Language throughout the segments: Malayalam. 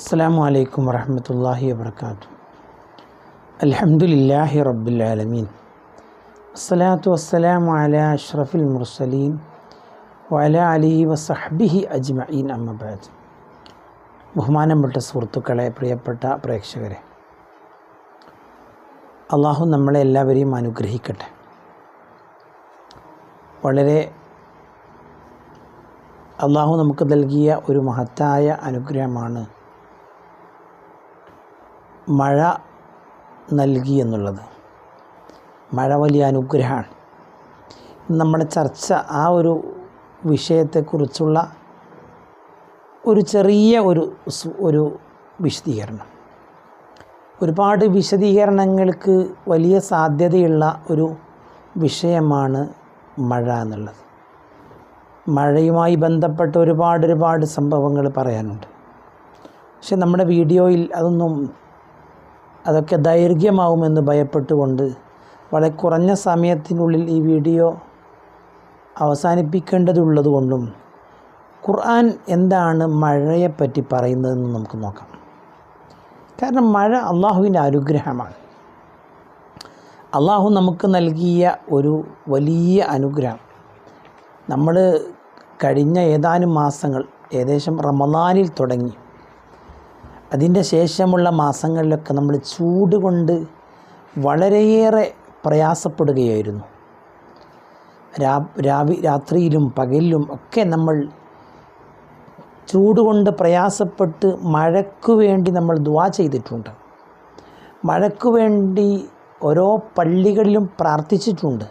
അസ്സാം വലൈക്കും വരഹമത്തല്ലാഹി വാത്തു അലഹമുല്ലാഹി റബ്ബിൽ ആലമീൻ അസ്സലാത്തു വസ്സലാം അല അഷ്റഫിൽ മുർസലീൻ വല അലി വസഹബിഹി അജ്മഈൻ അമ്മബാദ് ബഹുമാനപ്പെട്ട സുഹൃത്തുക്കളെ പ്രിയപ്പെട്ട പ്രേക്ഷകരെ അള്ളാഹു നമ്മളെ എല്ലാവരെയും അനുഗ്രഹിക്കട്ടെ. വളരെ അള്ളാഹു നമുക്ക് നൽകിയ ഒരു മഹത്തായ അനുഗ്രഹമാണ് മഴ നൽകി എന്നുള്ളത്. മഴ വലിയ അനുഗ്രഹമാണ്. നമ്മുടെ ചർച്ച ആ ഒരു വിഷയത്തെക്കുറിച്ചുള്ള ഒരു ചെറിയ ഒരു ഒരു വിശദീകരണം. ഒരുപാട് വിശദീകരണങ്ങൾക്ക് വലിയ സാധ്യതയുള്ള ഒരു വിഷയമാണ് മഴ എന്നുള്ളത്. മഴയുമായി ബന്ധപ്പെട്ട ഒരുപാട് ഒരുപാട് സംഭവങ്ങൾ പറയാനുണ്ട്. പക്ഷെ നമ്മുടെ വീഡിയോയിൽ അതൊന്നും അതൊക്കെ ദൈർഘ്യമാവുമെന്ന് ഭയപ്പെട്ടുകൊണ്ട് വളരെ കുറഞ്ഞ സമയത്തിനുള്ളിൽ ഈ വീഡിയോ അവസാനിപ്പിക്കേണ്ടതുള്ളതുകൊണ്ടും ഖുർആൻ എന്താണ് മഴയെപ്പറ്റി പറയുന്നതെന്ന് നമുക്ക് നോക്കാം. കാരണം മഴ അള്ളാഹുവിന്റെ അനുഗ്രഹമാണ്. അള്ളാഹു നമുക്ക് നൽകിയ ഒരു വലിയ അനുഗ്രഹം. നമ്മൾ കഴിഞ്ഞ ഏതാനും മാസങ്ങൾ ഏകദേശം റമദാനിൽ തുടങ്ങി. അതിന്റെ ശേഷമുള്ള മാസങ്ങളിലൊക്കെ നമ്മൾ ചൂട് കൊണ്ട് വളരെയേറെ പ്രയാസപ്പെടുകയായിരുന്നു. രാവി രാത്രിയിലും പകലിലും ഒക്കെ നമ്മൾ ചൂട് കൊണ്ട് പ്രയാസപ്പെട്ട് മഴയ്ക്കു വേണ്ടി നമ്മൾ ദുവാ ചെയ്തിട്ടുണ്ട്. മഴയ്ക്കു വേണ്ടി ഓരോ പള്ളികളിലും പ്രാർത്ഥിച്ചിട്ടുണ്ട്.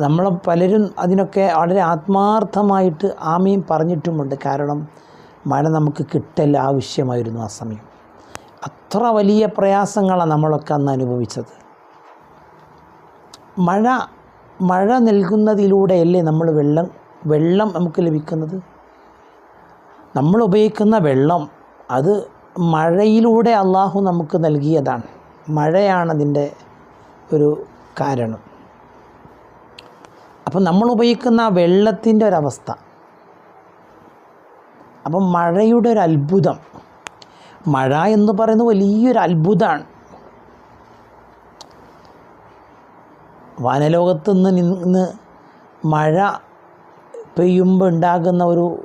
നമ്മൾ പലരും അതിനൊക്കെ വളരെ ആത്മാർത്ഥമായിട്ട് ആമയും പറഞ്ഞിട്ടുമുണ്ട്. കാരണം മഴ നമുക്ക് കിട്ടൽ ആവശ്യമായിരുന്നു ആ സമയം. അത്ര വലിയ പ്രയാസങ്ങളാണ് നമ്മളൊക്കെ അന്ന് അനുഭവിച്ചത്. മഴ മഴ നൽകുന്നതിലൂടെയല്ലേ നമ്മൾ വെള്ളം വെള്ളം നമുക്ക് ലഭിക്കുന്നത്? നമ്മൾ ഉപയോഗിക്കുന്ന വെള്ളം അത് മഴയിലൂടെ അള്ളാഹു നമുക്ക് നൽകിയതാണ്. മഴയാണ് അതിന്റെ ഒരു കാരണം. അപ്പം നമ്മൾ ഉപയോഗിക്കുന്ന വെള്ളത്തിന്റെ ഒരവസ്ഥ അപ്പം മഴയുടെ ഒരു അത്ഭുതം. മഴ എന്ന് പറയുന്നത് വലിയൊരു അത്ഭുതമാണ് വനലോകത്ത് നിന്ന് നിന്ന് മഴ പെയ്യുമ്പോൾ ഉണ്ടാകുന്ന ഒരു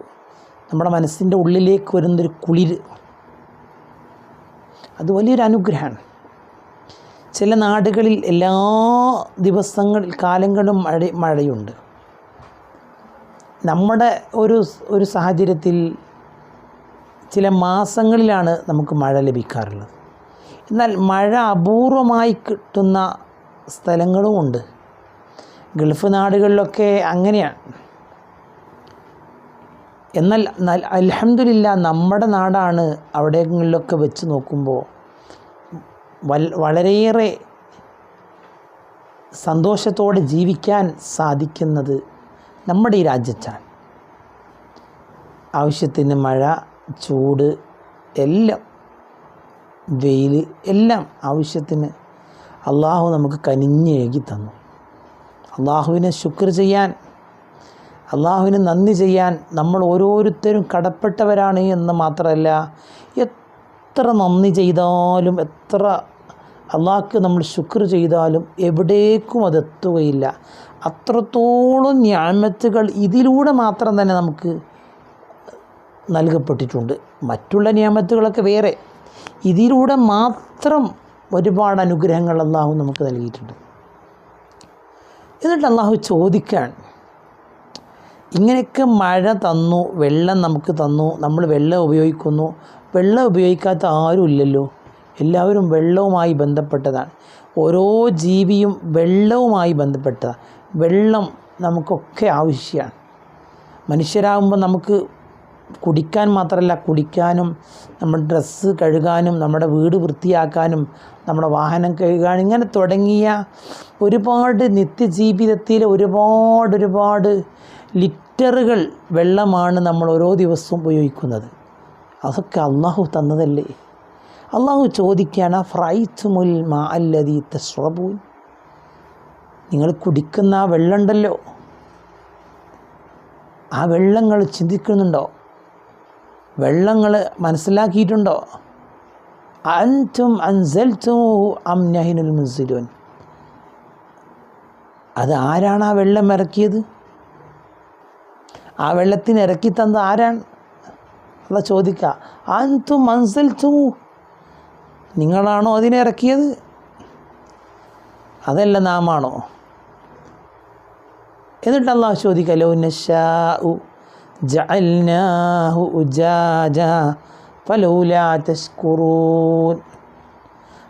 നമ്മുടെ മനസ്സിന്റെ ഉള്ളിലേക്ക് വരുന്നൊരു കുളിര്. അത് വലിയൊരു അനുഗ്രഹമാണ്. ചില നാടുകളിൽ എല്ലാ ദിവസങ്ങളിൽ കാലങ്ങളും മഴ മഴയുണ്ട്. നമ്മുടെ ഒരു ഒരു സാഹചര്യത്തിൽ ചില മാസങ്ങളിലാണ് നമുക്ക് മഴ ലഭിക്കാറുള്ളത്. എന്നാൽ മഴ അപൂർവമായി കിട്ടുന്ന സ്ഥലങ്ങളുമുണ്ട് ഗൾഫ് നാടുകളിലൊക്കെ അങ്ങനെയാണ് എന്നാൽ അലഹമില്ല നമ്മുടെ നാടാണ് അവിടെങ്ങളിലൊക്കെ വെച്ച് നോക്കുമ്പോൾ വൽ വളരെയേറെ സന്തോഷത്തോടെ ജീവിക്കാൻ സാധിക്കുന്നത് നമ്മുടെ ഈ രാജ്യത്താണ് ആവശ്യത്തിന് മഴ ചൂട് എല്ലാം വെയിൽ എല്ലാം ആവശ്യത്തിന് അള്ളാഹു നമുക്ക് കനിഞ്ഞെഴുകി തന്നു. അള്ളാഹുവിനെ ശുക്ർ ചെയ്യാൻ അള്ളാഹുവിന് നന്ദി ചെയ്യാൻ നമ്മൾ ഓരോരുത്തരും കടപ്പെട്ടവരാണ് എന്ന് മാത്രമല്ല എത്ര നന്ദി ചെയ്താലും എത്ര അള്ളാഹ്ക്ക് നമ്മൾ ശുക്ർ ചെയ്താലും എവിടേക്കും അതെത്തുകയില്ല അത്രത്തോളം ഞാമത്തുകൾ ഇതിലൂടെ മാത്രം തന്നെ നമുക്ക് നൽകപ്പെട്ടിട്ടുണ്ട്. മറ്റുള്ള നിയമത്തുകളൊക്കെ വേറെ. ഇതിലൂടെ മാത്രം ഒരുപാട് അനുഗ്രഹങ്ങൾ അള്ളാഹു നമുക്ക് നൽകിയിട്ടുണ്ട്. എന്നിട്ട് അള്ളാഹു ചോദിക്കാൻ ഇങ്ങനെയൊക്കെ മഴ തന്നു വെള്ളം നമുക്ക് തന്നു നമ്മൾ വെള്ളം ഉപയോഗിക്കുന്നു. വെള്ളം ഉപയോഗിക്കാത്ത ആരും ഇല്ലല്ലോ. എല്ലാവരും വെള്ളവുമായി ബന്ധപ്പെട്ടതാണ്. ഓരോ ജീവിയും വെള്ളവുമായി ബന്ധപ്പെട്ടതാണ്. വെള്ളം നമുക്കൊക്കെ ആവശ്യമാണ്. മനുഷ്യരാകുമ്പോൾ നമുക്ക് കുടിക്കാൻ മാത്രമല്ല കുടിക്കാനും നമ്മുടെ ഡ്രസ്സ് കഴുകാനും നമ്മുടെ വീട് വൃത്തിയാക്കാനും നമ്മുടെ വാഹനം കഴുകാനും ഇങ്ങനെ തുടങ്ങിയ ഒരുപാട് നിത്യജീവിതത്തിൽ ഒരുപാട് ഒരുപാട് ലിറ്ററുകൾ വെള്ളമാണ് നമ്മൾ ഓരോ ദിവസവും ഉപയോഗിക്കുന്നത്. അതൊക്കെ അള്ളാഹു തന്നതല്ലേ? അള്ളാഹു ചോദിക്കുകയാണ് ഫ്രൈത്തുമുൽ മാ അല്ലതി തഷ്റബൂൻ നിങ്ങൾ കുടിക്കുന്ന ആ വെള്ളമുണ്ടല്ലോ. ആ വെള്ളങ്ങൾ ചിന്തിക്കുന്നുണ്ടോ? വെള്ളങ്ങൾ മനസ്സിലാക്കിയിട്ടുണ്ടോ? അന്റും അൻസൽത്തും അം അത് ആരാണ് ആ വെള്ളം ഇറക്കിയത്? ആ വെള്ളത്തിന് ഇറക്കി തന്നത് ആരാണ്? അല്ല ചോദിക്കുക അൻതും അൻസൽത്തും നിങ്ങളാണോ അതിനെ ഇറക്കിയത്? അതല്ല നാമാണോ? എന്നിട്ട് അള്ളാഹു ചോദിക്കുക ലോ നശാഉ ജഅൽനാഹു ഉജാജ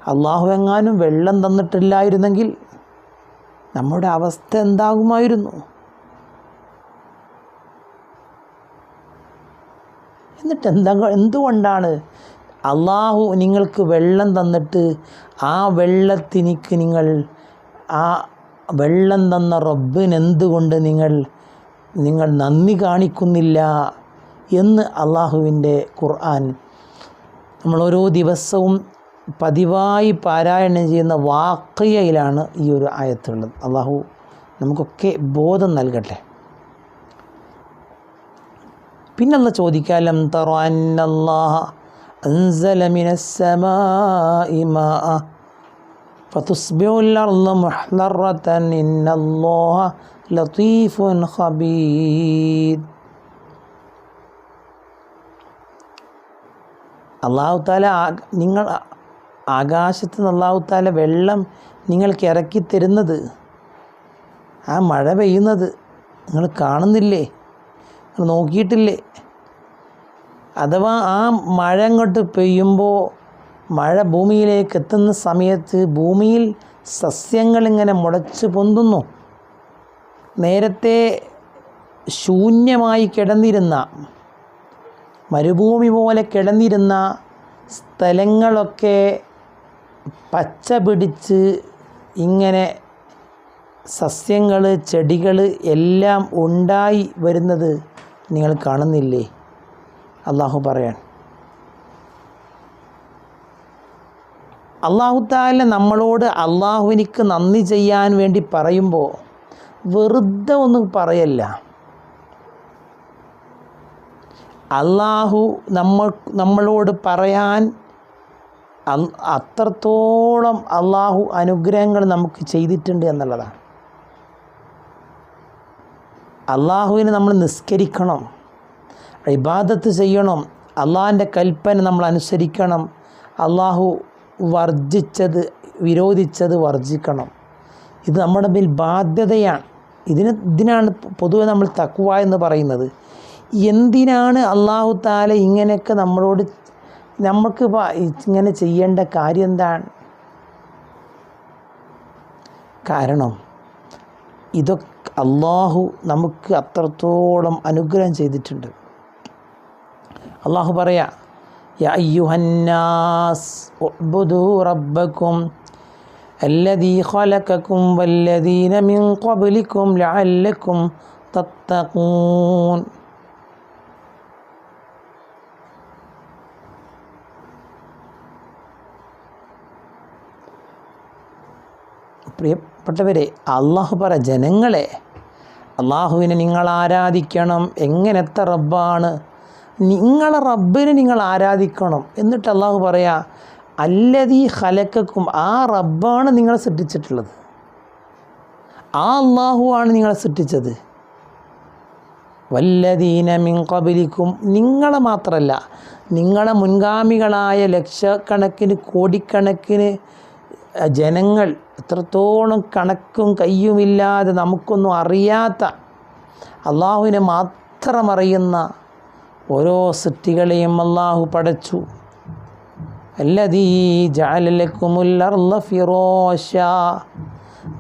അള്ളാഹു എങ്ങാനും വെള്ളം തന്നിട്ടില്ലായിരുന്നെങ്കിൽ നമ്മുടെ അവസ്ഥ എന്താകുമായിരുന്നു? എന്നിട്ട് എന്താ എന്തുകൊണ്ടാണ് അള്ളാഹു നിങ്ങൾക്ക് വെള്ളം തന്നിട്ട് ആ വെള്ളത്തിനിക്ക് നിങ്ങൾ ആ വെള്ളം തന്ന റബ്ബിനെന്തുകൊണ്ട് നിങ്ങൾ നിങ്ങൾ നന്ദി കാണിക്കുന്നില്ല എന്ന് അള്ളാഹുവിന്റെ ഖുർആൻ. നമ്മൾ ഓരോ ദിവസവും പതിവായി പാരായണം ചെയ്യുന്ന വാക്കയയിലാണ് ഈ ഒരു ആയത്തുള്ളത്. അള്ളാഹു നമുക്കൊക്കെ ബോധം നൽകട്ടെ. പിന്നെ പിന്നല്ല ചോദിക്കാലം തറ അന്നല്ലാഹ അൻസലമിനസ്സമാ فتصبح الأرض محضرة إن الله لطيف خبير അള്ളാഹു താല നിങ്ങൾ ആകാശത്ത് നിന്ന് അള്ളാഹു താല വെള്ളം നിങ്ങൾക്ക് ഇറക്കി തരുന്നത് ആ മഴ പെയ്യുന്നത് നിങ്ങൾ കാണുന്നില്ലേ നിങ്ങൾ നോക്കിയിട്ടില്ലേ അഥവാ ആ മഴ അങ്ങോട്ട് പെയ്യുമ്പോൾ മഴ ഭൂമിയിലേക്ക് എത്തുന്ന സമയത്ത് ഭൂമിയിൽ സസ്യങ്ങളിങ്ങനെ മുളച്ച് പൊന്തുന്നു. നേരത്തെ ശൂന്യമായി കിടന്നിരുന്ന മരുഭൂമി പോലെ കിടന്നിരുന്ന സ്ഥലങ്ങളൊക്കെ പച്ച പിടിച്ച് ഇങ്ങനെ സസ്യങ്ങൾ ചെടികൾ എല്ലാം ഉണ്ടായി വരുന്നത് നിങ്ങൾ കാണുന്നില്ലേ? അള്ളാഹു പറയാൻ അള്ളാഹു താല നമ്മളോട് അള്ളാഹുവിനിക്ക് നന്ദി ചെയ്യാൻ വേണ്ടി പറയുമ്പോൾ വെറുതെ ഒന്നും പറയല്ല. അള്ളാഹു നമ്മൾ നമ്മളോട് പറയാൻ അത്രത്തോളം അള്ളാഹു അനുഗ്രഹങ്ങൾ നമുക്ക് ചെയ്തിട്ടുണ്ട് എന്നുള്ളതാണ്. അള്ളാഹുവിനെ നമ്മൾ നിസ്കരിക്കണം ഇബാദത്ത് ചെയ്യണം അള്ളാഹിന്റെ കൽപ്പന നമ്മൾ അനുസരിക്കണം അള്ളാഹു വർജിച്ചത് വിരോധിച്ചത് വർജിക്കണം ഇത് നമ്മുടെ മേൽ ബാധ്യതയാണ്. ഇതിന് ഇതിനാണ് പൊതുവെ നമ്മൾ തക്കുവ എന്ന് പറയുന്നത്. എന്തിനാണ് അള്ളാഹു താല ഇങ്ങനെയൊക്കെ നമ്മളോട് നമുക്ക് ഇങ്ങനെ ചെയ്യേണ്ട കാര്യം എന്താണ്? കാരണം ഇതൊക്കെ അള്ളാഹു നമുക്ക് അത്രത്തോളം അനുഗ്രഹം ചെയ്തിട്ടുണ്ട്. അള്ളാഹു പറയാ യാ അയ്യുഹന്നാസ് ഉഅ്ബുദൂ റബ്ബക്കും الذي خلقكم والذين من قبلكم لعلكم تتقون പ്രിയപ്പെട്ടവരെ അള്ളാഹു പറ ജനങ്ങളെ അള്ളാഹുവിനെ നിങ്ങൾ ആരാധിക്കണം എങ്ങനത്തെ റബ്ബാണ് നിങ്ങളെ റബ്ബിനെ നിങ്ങൾ ആരാധിക്കണം. എന്നിട്ട് അള്ളാഹു പറയാ അല്ലതീ ഹലക്കും ആ റബ്ബാണ് നിങ്ങളെ സൃഷ്ടിച്ചിട്ടുള്ളത്. ആ അള്ളാഹു ആണ് നിങ്ങളെ സൃഷ്ടിച്ചത്. വല്ലദീന മിൻ കബലിക്കും നിങ്ങളെ മാത്രമല്ല നിങ്ങളെ മുൻഗാമികളായ ലക്ഷക്കണക്കിന് കോടിക്കണക്കിന് ജനങ്ങൾ എത്രത്തോളം കണക്കും കയ്യുമില്ലാതെ നമുക്കൊന്നും അറിയാത്ത അള്ളാഹുവിനെ മാത്രം അറിയുന്ന ഓരോ സൃഷ്ടികളെയും അള്ളാഹു പടച്ചു.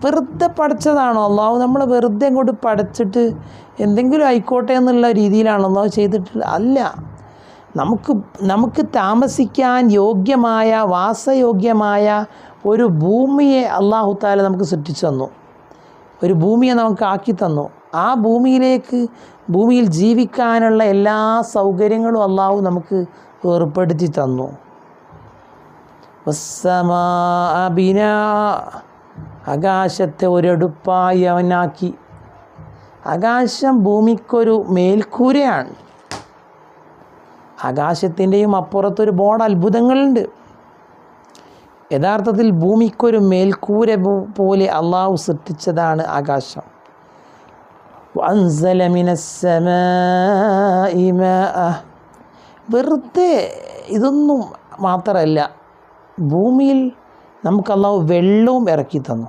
വെറുതെ പഠിച്ചതാണോ അള്ളാഹു നമ്മൾ വെറുതെ അങ്ങോട്ട് പഠിച്ചിട്ട് എന്തെങ്കിലും ആയിക്കോട്ടെ എന്നുള്ള രീതിയിലാണ് അള്ളാഹു ചെയ്തിട്ടുള്ളത് അല്ല. നമുക്ക് നമുക്ക് താമസിക്കാൻ യോഗ്യമായ വാസയോഗ്യമായ ഒരു ഭൂമിയെ അള്ളാഹു താല നമുക്ക് സൃഷ്ടിച്ചു തന്നു. ഒരു ഭൂമിയെ നമുക്ക് ആക്കി തന്നു. ആ ഭൂമിയിലേക്ക് ഭൂമിയിൽ ജീവിക്കാനുള്ള എല്ലാ സൗകര്യങ്ങളും അള്ളാഹു നമുക്ക് ഏർപ്പെടുത്തി തന്നു. ആകാശത്തെ ഒരടുപ്പായി അവനാക്കി. ആകാശം ഭൂമിക്കൊരു മേൽക്കൂരയാണ്. ആകാശത്തിന്റെയും അപ്പുറത്തൊരു ബോർഡ് അത്ഭുതങ്ങളുണ്ട്. യഥാർത്ഥത്തിൽ ഭൂമിക്കൊരു മേൽക്കൂര പോലെ അള്ളാഹു സൃഷ്ടിച്ചതാണ് ആകാശം. വൻസല മിനസ്സമ വെറുതെ ഇതൊന്നും മാത്രമല്ല ഭൂമിയിൽ നമുക്ക് അള്ളാഹു വെള്ളവും ഇറക്കി തന്നു.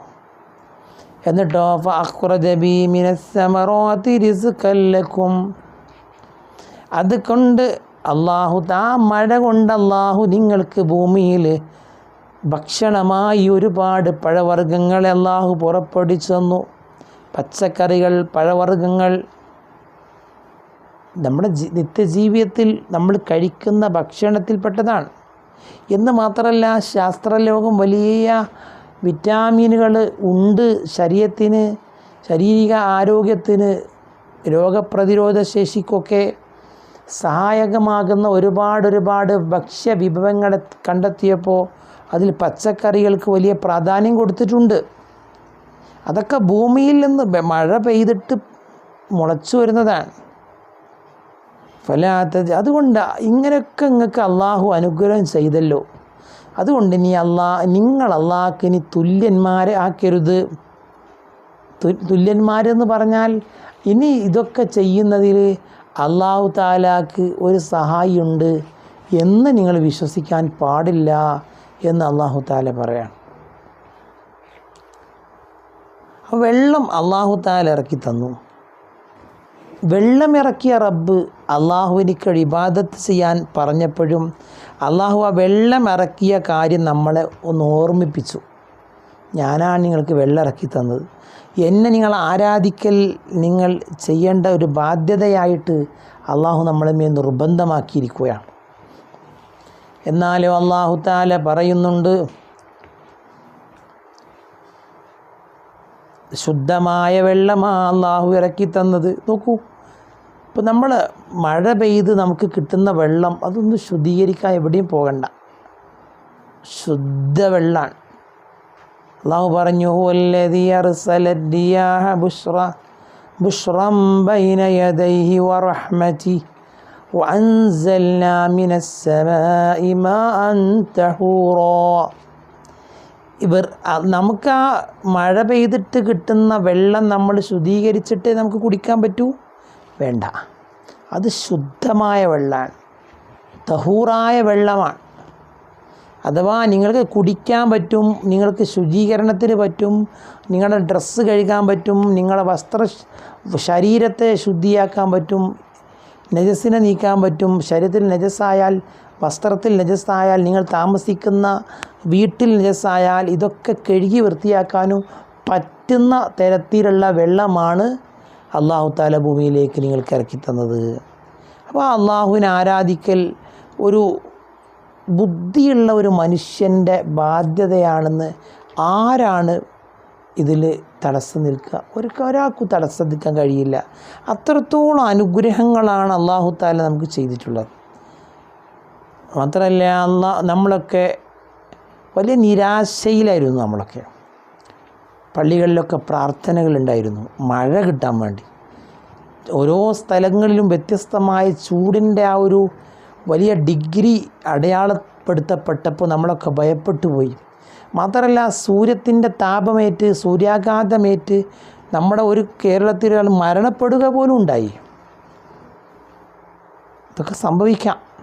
എന്നിട്ടോ ഫുറജബീമിനസമറോത്തിരിസുക്കല്ലക്കും അത് കൊണ്ട് അള്ളാഹു ആ മഴ കൊണ്ട് അള്ളാഹു നിങ്ങൾക്ക് ഭൂമിയിൽ ഭക്ഷണമായി ഒരുപാട് പഴവർഗങ്ങളെ അള്ളാഹു പുറപ്പെടിച്ചു തന്നു. പച്ചക്കറികൾ പഴവർഗങ്ങൾ. നമ്മുടെ നിത്യജീവിതത്തിൽ നമ്മൾ കഴിക്കുന്ന ഭക്ഷണത്തിൽപ്പെട്ടതാണ്. എന്ന് മാത്രമല്ല ശാസ്ത്രലോകം വലിയ വിറ്റാമിനുകൾ ഉണ്ട് ശരീരത്തിന് ശാരീരിക ആരോഗ്യത്തിന് രോഗപ്രതിരോധ ശേഷിക്കൊക്കെ സഹായകമാകുന്ന ഒരുപാട് ഒരുപാട് ഭക്ഷ്യ വിഭവങ്ങളെ കണ്ടെത്തിയപ്പോൾ അതിൽ പച്ചക്കറികൾക്ക് വലിയ പ്രാധാന്യം കൊടുത്തിട്ടുണ്ട്. അതൊക്കെ ഭൂമിയിൽ നിന്ന് മഴ പെയ്തിട്ട് മുളച്ചു വരുന്നതാണ്. ഫലാത്ത അതുകൊണ്ട് ഇങ്ങനെയൊക്കെ നിങ്ങൾക്ക് അള്ളാഹു അനുഗ്രഹം ചെയ്തല്ലോ. അതുകൊണ്ട് ഇനി അള്ളാ നിങ്ങൾ അള്ളാഹ്ക്ക് ഇനി തുല്യന്മാരെ ആക്കരുത്. തുല്യന്മാരെന്ന് പറഞ്ഞാൽ ഇനി ഇതൊക്കെ ചെയ്യുന്നതിൽ അള്ളാഹു താലാക്ക് ഒരു സഹായിയുണ്ട് എന്ന് നിങ്ങൾ വിശ്വസിക്കാൻ പാടില്ല എന്ന് അള്ളാഹു താല പറയാം ആ വെള്ളം അള്ളാഹു താൽ ഇറക്കി തന്നു. വെള്ളം ഇറക്കിയ റബ്ബ് അള്ളാഹുവിനിക്ക് ഇബാദത്ത് ചെയ്യാൻ പറഞ്ഞപ്പോഴും അള്ളാഹു ആ വെള്ളം ഇറക്കിയ കാര്യം നമ്മളെ ഒന്ന് ഓർമ്മിപ്പിച്ചു. ഞാനാണ് നിങ്ങൾക്ക് വെള്ളം ഇറക്കി തന്നത്. എന്നെ നിങ്ങൾ ആരാധിക്കൽ നിങ്ങൾ ചെയ്യേണ്ട ഒരു ബാധ്യതയായിട്ട് അള്ളാഹു നമ്മളെ മേൽ നിർബന്ധമാക്കിയിരിക്കുകയാണ്. എന്നാലും അള്ളാഹു താല പറയുന്നുണ്ട് ശുദ്ധമായ വെള്ളമാ അള്ളാഹു ഇറക്കി തന്നത് നോക്കൂ ഇപ്പം നമ്മൾ മഴ പെയ്ത് നമുക്ക് കിട്ടുന്ന വെള്ളം അതൊന്ന് ശുദ്ധീകരിക്കാൻ എവിടെയും പോകണ്ട ശുദ്ധ വെള്ളമാണ് അള്ളാഹു പറഞ്ഞു "ഹുവല്ലദീ അർസല الرياح بشرا بشرا بين يديه ورحمته وأنزلنا من السماء ماء طهورا ഇവർ നമുക്ക് ആ മഴ പെയ്തിട്ട് കിട്ടുന്ന വെള്ളം നമ്മൾ ശുദ്ധീകരിച്ചിട്ട് നമുക്ക് കുടിക്കാൻ പറ്റൂ? വേണ്ട. അത് ശുദ്ധമായ വെള്ളമാണ്. തഹൂറായ വെള്ളമാണ്. അഥവാ നിങ്ങൾക്ക് കുടിക്കാൻ പറ്റും നിങ്ങൾക്ക് ശുചീകരണത്തിന് പറ്റും നിങ്ങളുടെ ഡ്രസ്സ് കഴുകാൻ പറ്റും നിങ്ങളുടെ വസ്ത്ര ശരീരത്തെ ശുദ്ധിയാക്കാൻ പറ്റും നജസ്സിനെ നീക്കാൻ പറ്റും ശരീരത്തിൽ നജസ്സായാൽ വസ്ത്രത്തിൽ നജസ്സായാൽ നിങ്ങൾ താമസിക്കുന്ന വീട്ടിൽ നജസ്സായാൽ ഇതൊക്കെ കഴുകി വൃത്തിയാക്കാനും പറ്റുന്ന തരത്തിലുള്ള വെള്ളമാണ് അള്ളാഹു താല ഭൂമിയിലേക്ക് നിങ്ങൾക്ക് ഇറക്കി തന്നത്. അപ്പോൾ അള്ളാഹുവിനെ ആരാധിക്കൽ ഒരു ബുദ്ധിയുള്ള ഒരു മനുഷ്യന്റെ ബാധ്യതയാണെന്ന് ആരാണ് ഇതിൽ തടസ്സം നിൽക്കുക? ഒരു ഒരാൾക്കും തടസ്സം നിൽക്കാൻ കഴിയില്ല. അത്രത്തോളം അനുഗ്രഹങ്ങളാണ് അള്ളാഹു താല നമുക്ക് ചെയ്തിട്ടുള്ളത്. മാത്രമല്ല അള്ളാ നമ്മളൊക്കെ വലിയ നിരാശയിലായിരുന്നു നമ്മളൊക്കെ. പള്ളികളിലൊക്കെ പ്രാർത്ഥനകളുണ്ടായിരുന്നു. മഴ കിട്ടാൻ വേണ്ടി. ഓരോ സ്ഥലങ്ങളിലും വ്യത്യസ്തമായ ചൂടിന്റെ ആ ഒരു വലിയ ഡിഗ്രി അടയാളപ്പെടുത്തപ്പെട്ടപ്പോൾ നമ്മളൊക്കെ ഭയപ്പെട്ടു പോയി. മാത്രമല്ല സൂര്യത്തിന്റെ താപമേറ്റ് സൂര്യാഘാതമേറ്റ് നമ്മുടെ ഒരു കേരളത്തിലൊരാൾ മരണപ്പെടുക പോലും ഉണ്ടായി. ഇതൊക്കെ സംഭവിക്കാം.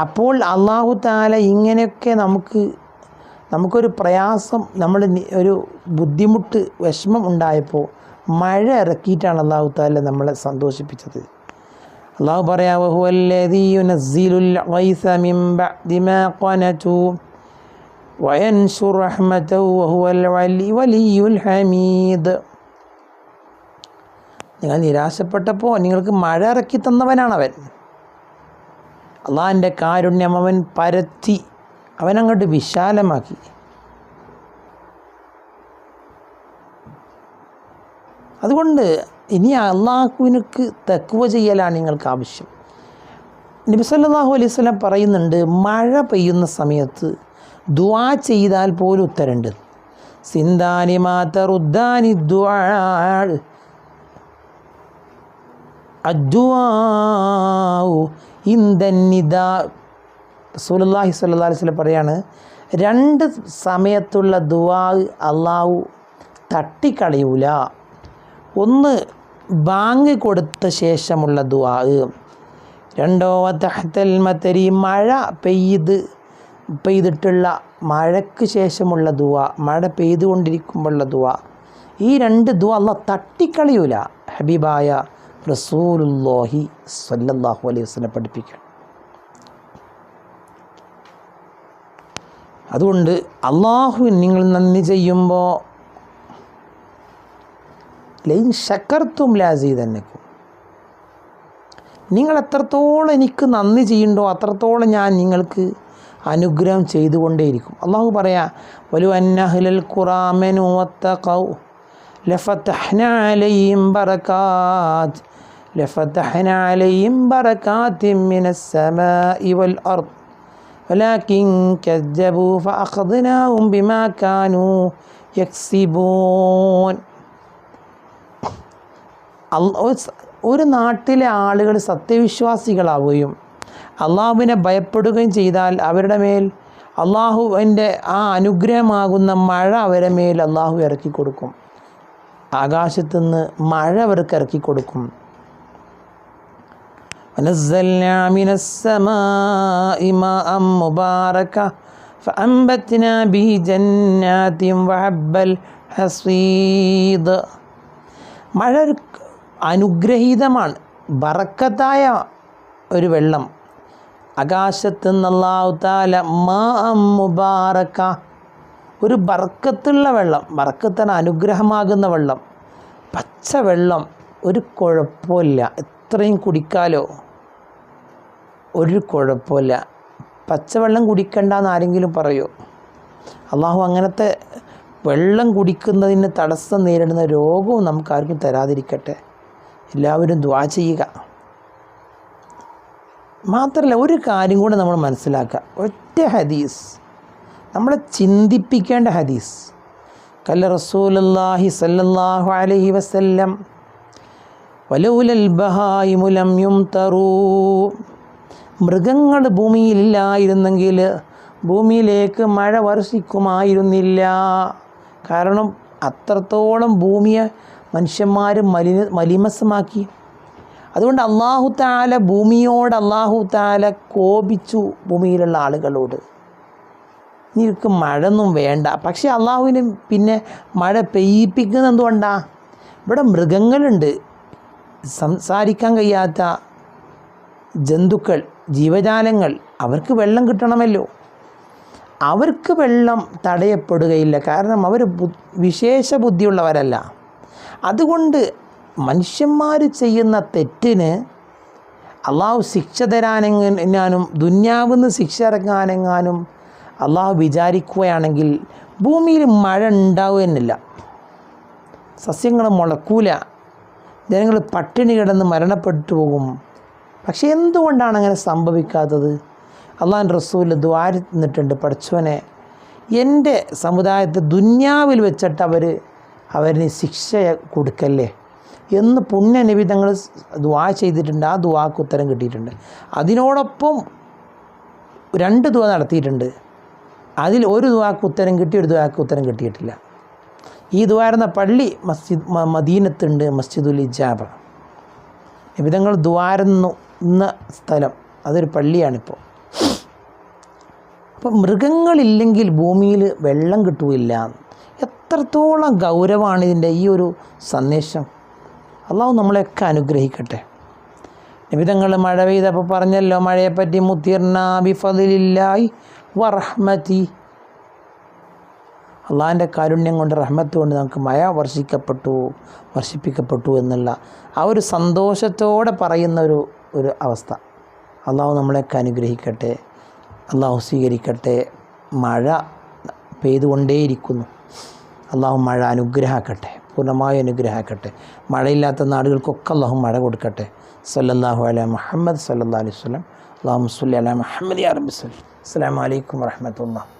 അപ്പോൾ അള്ളാഹു താല ഇങ്ങനെയൊക്കെ നമുക്ക് നമുക്കൊരു പ്രയാസം നമ്മൾ ഒരു ബുദ്ധിമുട്ട് വിഷമം ഉണ്ടായപ്പോൾ മഴ ഇറക്കിയിട്ടാണ് അള്ളാഹു താല നമ്മളെ സന്തോഷിപ്പിച്ചത്. അള്ളാഹു പറയാവുഹമീദ് നിങ്ങൾ നിരാശപ്പെട്ടപ്പോൾ നിങ്ങൾക്ക് മഴ ഇറക്കി തന്നവനാണവൻ. അള്ളാഹിന്റെ കാരുണ്യം അവൻ പരത്തി അവനങ്ങോട്ട് വിശാലമാക്കി. അതുകൊണ്ട് ഇനി അള്ളാഹുവിനക്ക് തക്കുവ ചെയ്യലാണ് നിങ്ങൾക്ക് ആവശ്യം. നബി സല്ലല്ലാഹു അലൈഹി വസല്ലം പറയുന്നുണ്ട് മഴ പെയ്യുന്ന സമയത്ത് ദുവാ ചെയ്താൽ പോലും ഉത്തരണ്ട് സിന്താനി മാതറുദ്ദാനി ദുആ. അദ്വാഉ സുലല്ലാഹി വസല്ലം പറയാണ് രണ്ട് സമയത്തുള്ള ദുവാ അള്ളാഹു തട്ടിക്കളയൂല. ഒന്ന് ബാങ്ക് കൊടുത്ത ശേഷമുള്ള ദുവാ രണ്ടോ തഹത്തൽ മത്തരി മഴ പെയ്ത് പെയ്തിട്ടുള്ള മഴയ്ക്ക് ശേഷമുള്ള ദുവ മഴ പെയ്തുകൊണ്ടിരിക്കുമ്പോഴുള്ള ദുവ ഈ രണ്ട് ദുവ അള്ളാഹ് തട്ടിക്കളയൂല. ഹബീബായ റസൂലുല്ലാഹി സല്ലല്ലാഹു അലൈഹി വസല്ലം പഠിപ്പിക്കണം. അതുകൊണ്ട് അള്ളാഹു നിങ്ങൾ നന്ദി ചെയ്യുമ്പോൾ ലൈൻ ശക്കർത്തും ലാസി തന്നെക്കും നിങ്ങൾ എത്രത്തോളം എനിക്ക് നന്ദി ചെയ്യണ്ടോ അത്രത്തോളം ഞാൻ നിങ്ങൾക്ക് അനുഗ്രഹം ചെയ്തുകൊണ്ടേയിരിക്കും. അള്ളാഹു പറയാ വലു അന്നഹ്ലൽ ഖുറാമനു ലഫതഹ്ന അലൈഹിം ബറകാത്ത്. ലഫതഹ്ന അലൈഹിം ബറകാത്തിൻ മിനസ് സമാഇ വൽ അർദ് ولكن كذبوا فأخذناهم بما كانوا يكسبون അല്ല- ഒരു നാട്ടിലെ ആളുകൾ സത്യവിശ്വാസികളാവുകയും അള്ളാഹുവിനെ ഭയപ്പെടുകയും ചെയ്താൽ അവരുടെ മേൽ അള്ളാഹുവിൻ്റെ ആ അനുഗ്രഹമാകുന്ന മഴ അവരുടെ മേൽ അള്ളാഹു ഇറക്കി കൊടുക്കും ആകാശത്തുനിന്ന് മഴ അവർക്ക് ഇറക്കി കൊടുക്കും ونزلنا من السماء ماء مباركا فأنبتنا به جنات وحب الحصيد മഴ ഒരു അനുഗ്രഹീതമാണ് ബറക്കത്തായ ഒരു വെള്ളം ആകാശത്ത് നിന്നല്ലാഹു താല മാ മുബാറക്ക ഒരു ബർക്കത്തുള്ള വെള്ളം ബർക്കത്തിന് അനുഗ്രഹമാകുന്ന വെള്ളം പച്ച വെള്ളം ഒരു കുഴപ്പമില്ല എത്രയും കുടിക്കാലോ ഒരു കുഴപ്പമില്ല. പച്ചവെള്ളം കുടിക്കണ്ടെന്ന് ആരെങ്കിലും പറയോ? അള്ളാഹു അങ്ങനത്തെ വെള്ളം കുടിക്കുന്നതിന് തടസ്സം നേരിടുന്ന രോഗവും നമുക്ക് ആർക്കും തരാതിരിക്കട്ടെ. എല്ലാവരും ദ്വാ ചെയ്യുക. മാത്രമല്ല ഒരു കാര്യം കൂടെ നമ്മൾ മനസ്സിലാക്കുക. ഒറ്റ ഹദീസ്. നമ്മളെ ചിന്തിപ്പിക്കേണ്ട ഹദീസ്. കല്ല റസൂലല്ലാഹി സല്ലല്ലാഹു അലൈഹി വസല്ലം വലൗലൽ മുലം യും യുംതറൂ മൃഗങ്ങൾ ഭൂമിയിലില്ലായിരുന്നെങ്കിൽ ഭൂമിയിലേക്ക് മഴ വർഷിക്കുമായിരുന്നില്ല. കാരണം അത്രത്തോളം ഭൂമിയെ മനുഷ്യന്മാർ മലിന മലിമസമാക്കി. അതുകൊണ്ട് അള്ളാഹു താല ഭൂമിയോട് അള്ളാഹു താല കോപിച്ചു ഭൂമിയിലുള്ള ആളുകളോട്. നിനക്ക് മഴയൊന്നും വേണ്ട. പക്ഷേ അള്ളാഹുവിന് പിന്നെ മഴ പെയ്യിപ്പിക്കുന്നത് എന്തുകൊണ്ടാ? ഇവിടെ മൃഗങ്ങളുണ്ട്. സംസാരിക്കാൻ കഴിയാത്ത ജന്തുക്കൾ. ജീവജാലങ്ങൾ അവർക്ക് വെള്ളം കിട്ടണമല്ലോ. അവർക്ക് വെള്ളം തടയപ്പെടുകയില്ല. കാരണം അവർ വിശേഷ ബുദ്ധിയുള്ളവരല്ല. അതുകൊണ്ട് മനുഷ്യന്മാർ ചെയ്യുന്ന തെറ്റിന് അള്ളാഹു ശിക്ഷ തരാനെങ്ങാനും ദുന്യാവിന്ന് ശിക്ഷ ഇറങ്ങാനെങ്ങാനും അള്ളാഹു വിചാരിക്കുകയാണെങ്കിൽ ഭൂമിയിൽ മഴ ഉണ്ടാവുകയെന്നില്ല സസ്യങ്ങൾ മുളക്കൂല. ജനങ്ങൾ പട്ടിണി കിടന്ന് മരണപ്പെട്ടു പോകും. പക്ഷെ എന്തുകൊണ്ടാണ് അങ്ങനെ സംഭവിക്കാത്തത് അള്ളാഹൻ റസൂൽ ദ്വാരുന്നിട്ടുണ്ട് പഠിച്ചവനെ. എന്റെ സമുദായത്തെ ദുന്യാവിൽ വെച്ചിട്ട് അവർ അവരിന് ശിക്ഷ കൊടുക്കല്ലേ? എന്ന് പുണ്യനിബിധങ്ങൾ ദ്വാ ചെയ്തിട്ടുണ്ട്. ആ ദ്വാക്ക് ഉത്തരം കിട്ടിയിട്ടുണ്ട്. അതിനോടൊപ്പം രണ്ട് ദുവ നടത്തിയിട്ടുണ്ട്. അതിൽ ഒരു ദുവാക്ക് ഉത്തരം കിട്ടി ഒരു ദുവാക്ക് ഉത്തരം കിട്ടിയിട്ടില്ല. ഈ ദ്വാരുന്ന പള്ളി മസ്ജിദ് മദീനത്തുണ്ട് മസ്ജിദുൽ ഇജാബ. നബിതങ്ങൾ ദ്വാരുന്നു എന്ന സ്ഥലം. അതൊരു പള്ളിയാണിപ്പോൾ അപ്പം മൃഗങ്ങളില്ലെങ്കിൽ ഭൂമിയിൽ വെള്ളം കിട്ടുകയില്ല എത്രത്തോളം ഗൗരവമാണ് ഇതിന്റെ ഈ ഒരു സന്ദേശം. അള്ളാഹു നമ്മളെയൊക്കെ അനുഗ്രഹിക്കട്ടെ. നിമിതങ്ങൾ മഴ പെയ്തപ്പോൾ പറഞ്ഞല്ലോ മഴയെപ്പറ്റി മുത്തിർന ബിഫദിലില്ലായി വറഹ്മതി. അള്ളാഹിന്റെ കാരുണ്യം കൊണ്ട് റഹ്മത്ത് കൊണ്ട് നമുക്ക് മഴ വർഷിക്കപ്പെട്ടു വർഷിപ്പിക്കപ്പെട്ടു എന്നുള്ള ആ ഒരു സന്തോഷത്തോടെ പറയുന്ന ഒരു ഒരു അവസ്ഥ. അള്ളാഹു നമ്മളെയൊക്കെ അനുഗ്രഹിക്കട്ടെ. അള്ളാഹു സ്വീകരിക്കട്ടെ. മഴ പെയ്തുകൊണ്ടേയിരിക്കുന്നു. അള്ളാഹു മഴ അനുഗ്രഹാക്കട്ടെ. പൂർണമായി അനുഗ്രഹാക്കട്ടെ. മഴയില്ലാത്ത നാടുകൾക്കൊക്കെ അള്ളാഹു മഴ കൊടുക്കട്ടെ. സല്ലല്ലാഹു അല മുഹമ്മദ് സല്ലാ അലൈഹി വസല്ലം. അള്ളാഹു സല്ലി അല മുഹമ്മദ് യാ അസ്സാം വലൈക്കും വറഹ്മത്തുള്ളാഹി